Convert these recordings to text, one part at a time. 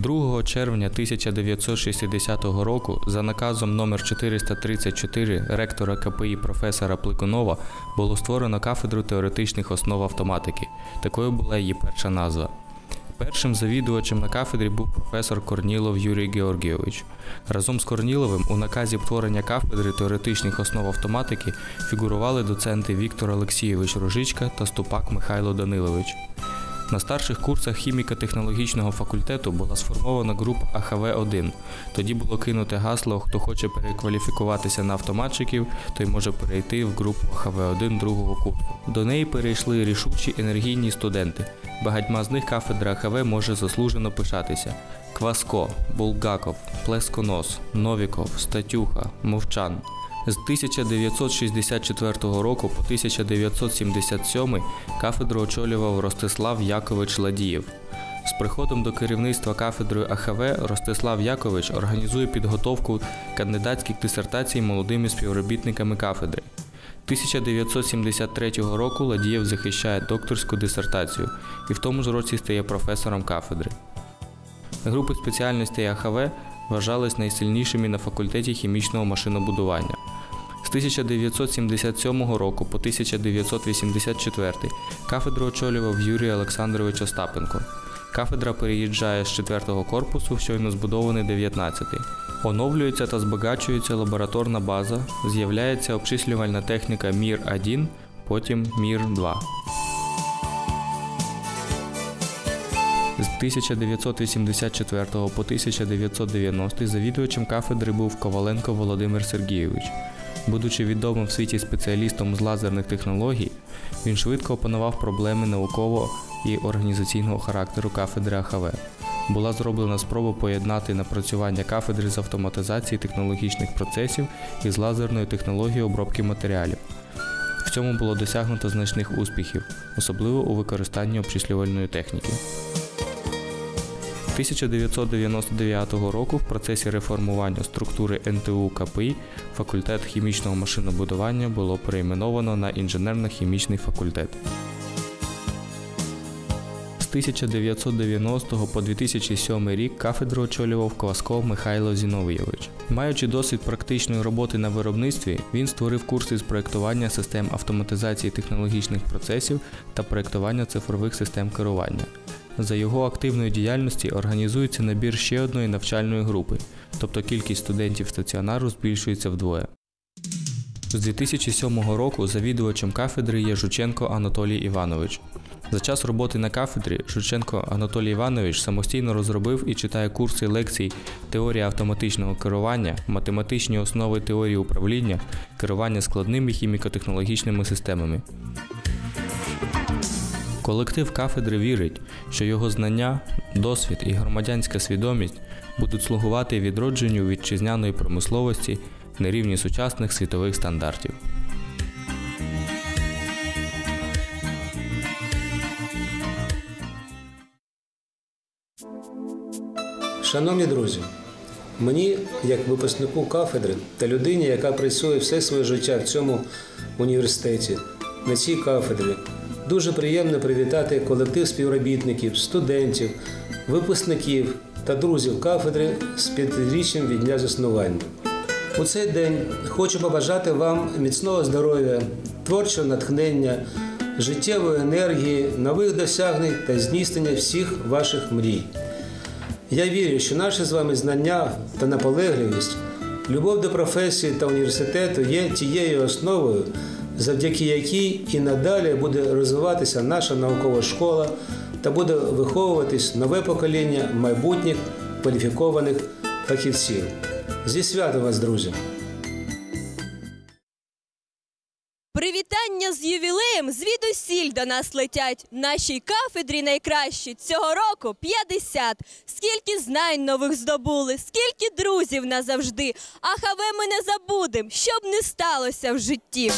2 червня 1960 року за наказом номер 434 ректора КПІ професора Пликунова було створено кафедру теоретичних основ автоматики. Такою була її перша назва. Першим завідувачем на кафедрі був професор Корнілов Юрій Георгійович. Разом з Корніловим у наказі творення кафедри теоретичних основ автоматики фігурували доценти Віктор Олексійович Рожичка та Ступак Михайло Данилович. На старших курсах хіміко-технологічного факультету була сформована група АХВ-1. Тоді було кинуте гасло Хто хоче перекваліфікуватися на автоматчиків, той може перейти в групу АХВ-1 другого курсу. До неї перейшли рішучі енергійні студенти. Багатьма з них кафедра АХВ може заслужено пишатися: Кваско, Булгаков, Плесконос, Новіков, Статюха, Мовчан. З 1964 року по 1977 кафедру очолював Ростислав Якович Ладієв. З приходом до керівництва кафедрою АХВ Ростислав Якович організує підготовку кандидатських дисертацій молодими співробітниками кафедри. 1973 року Ладієв захищає докторську дисертацію і в тому ж році стає професором кафедри. Групи спеціальностей АХВ вважались найсильнішими на факультеті хімічного машинобудування. З 1977 року по 1984 кафедру очолював Юрій Олександрович Остапенко. Кафедра переїжджає з 4-го корпусу щойно збудований 19-й. Оновлюється та збагачується лабораторна база, з'являється обчислювальна техніка МІР-1, потім МІР-2. З 1984 по 1990 завідувачем кафедри був Коваленко Володимир Сергійович. Будучи відомим в світі спеціалістом з лазерних технологій, він швидко опанував проблеми наукового і організаційного характеру кафедри АХВ. Була зроблена спроба поєднати напрацювання кафедри з автоматизації технологічних процесів із лазерною технологією обробки матеріалів. В цьому було досягнуто значних успіхів, особливо у використанні обчислювальної техніки. 1999 року в процесі реформування структури НТУ КПІ факультет хімічного машинобудування було перейменовано на інженерно-хімічний факультет. З 1990 по 2007 рік кафедру очолював Кваско Михайло Зіновійович. Маючи досвід практичної роботи на виробництві, він створив курси з проєктування систем автоматизації технологічних процесів та проєктування цифрових систем керування. За його активної діяльності організується набір ще одної навчальної групи, тобто кількість студентів стаціонару збільшується вдвоє. З 2007 року завідувачем кафедри є Жученко Анатолій Іванович. За час роботи на кафедрі Жученко Анатолій Іванович самостійно розробив і читає курси лекцій теорія автоматичного керування, математичні основи теорії управління, керування складними хіміко-технологічними системами. Колектив кафедри вірить, що його знання, досвід і громадянська свідомість будуть слугувати відродженню вітчизняної промисловості на рівні сучасних світових стандартів. Шановні друзі, мені, як випускнику кафедри та людині, яка працює все своє життя в цьому університеті, на цій кафедрі, дуже приємно привітати колектив співробітників, студентів, випускників та друзів кафедри з п'ятиріччям від дня заснування. У цей день хочу побажати вам міцного здоров'я, творчого натхнення, життєвої енергії, нових досягнень та здійснення всіх ваших мрій. Я вірю, що наші з вами знання та наполегливість, любов до професії та університету є тією основою, завдяки якій і надалі буде розвиватися наша наукова школа та буде виховуватись нове покоління майбутніх кваліфікованих фахівців. Зі святом вас, друзі! Привітання з ювілеєм звідусіль до нас летять. Нашій кафедрі найкращі цього року 50. Скільки знань нових здобули, скільки друзів назавжди. А хаве ми не забудем, щоб не сталося в житті.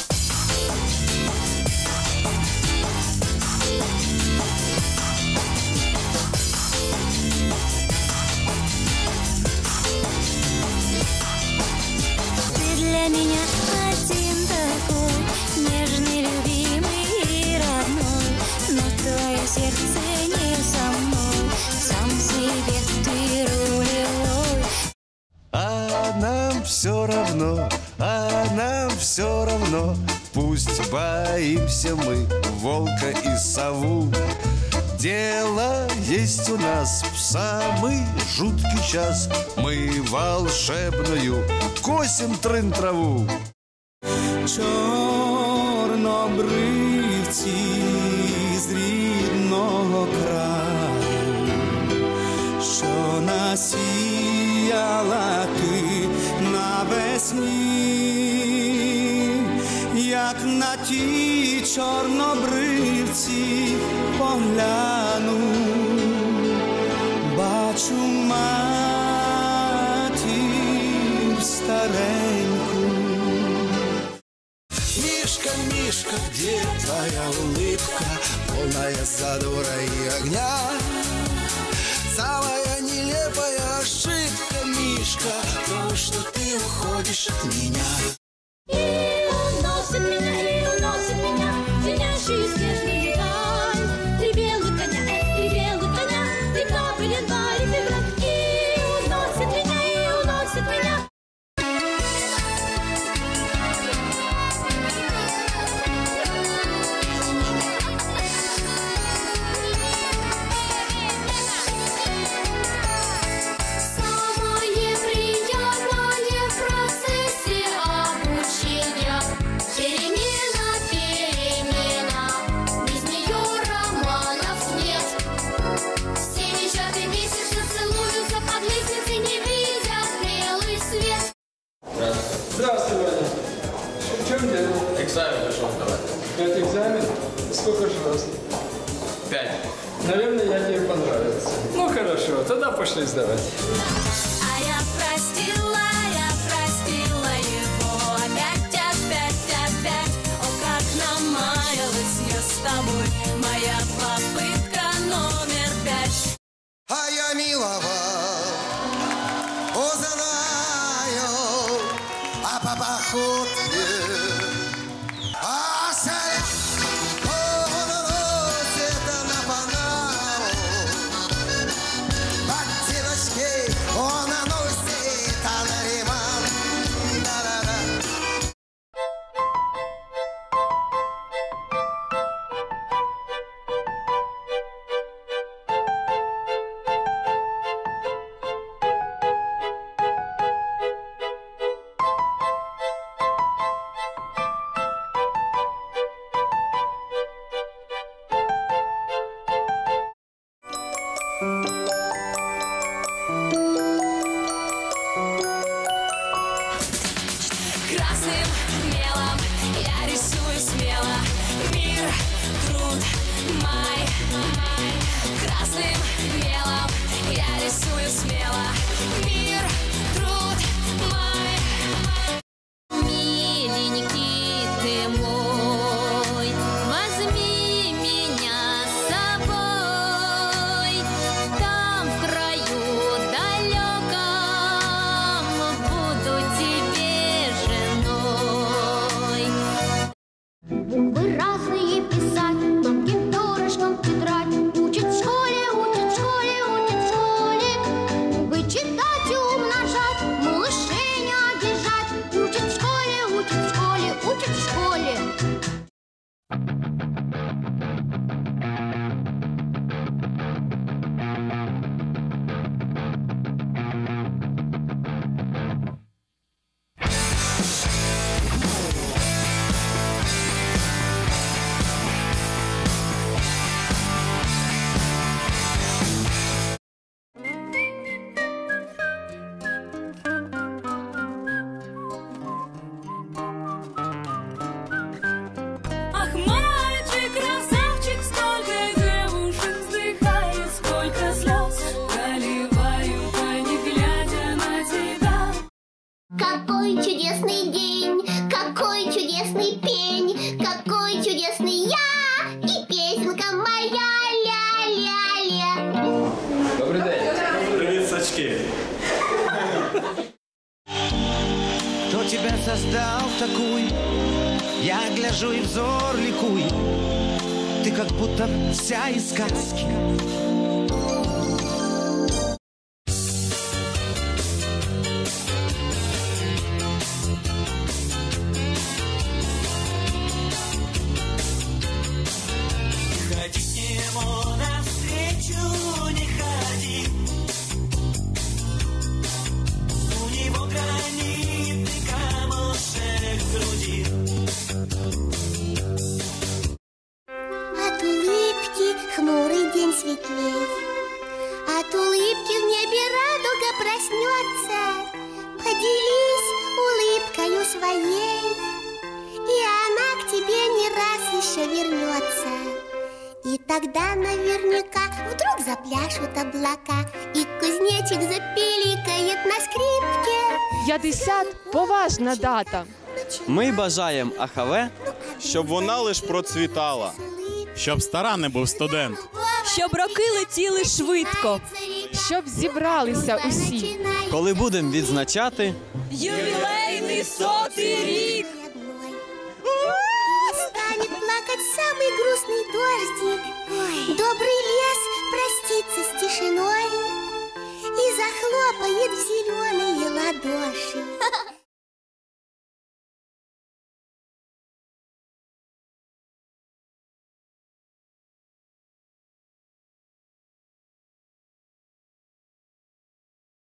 А нам все равно, а нам все равно Пусть боимся мы волка и сову. Дело есть у нас в самый жуткий час. Мы волшебную косим трын траву. чорнобривці з рідного краю, що насіяла ти навесні, як на ті чорнобривці погляну, Мишка, Мишка, где твоя улыбка, полная задора и огня? Самая нелепая ошибка, Мишка, то, что ты уходишь от меня. И уносит меня, тогда пошли сдавать. С тобой создал такой? Я гляжу и взор ликуй. Ты как будто вся из сказки. хмурый день светлей. От улыбки в небе радуга проснется, Поделись улыбкою своей, И она к тебе не раз еще вернется. И тогда наверняка вдруг запляшут облака, І кузнечик запілікає на скрипке. 50 – поважна дата. Ми бажаємо АХВ, щоб вона лиш процвітала. Щоб стара не був студент. Щоб роки летіли швидко. Щоб зібралися усі. коли будемо відзначати Ювілейний сотий рік. Станет плакать самый грустный дождик. Добрый лес простится с тишиной и захлопает в зеленые ладоши.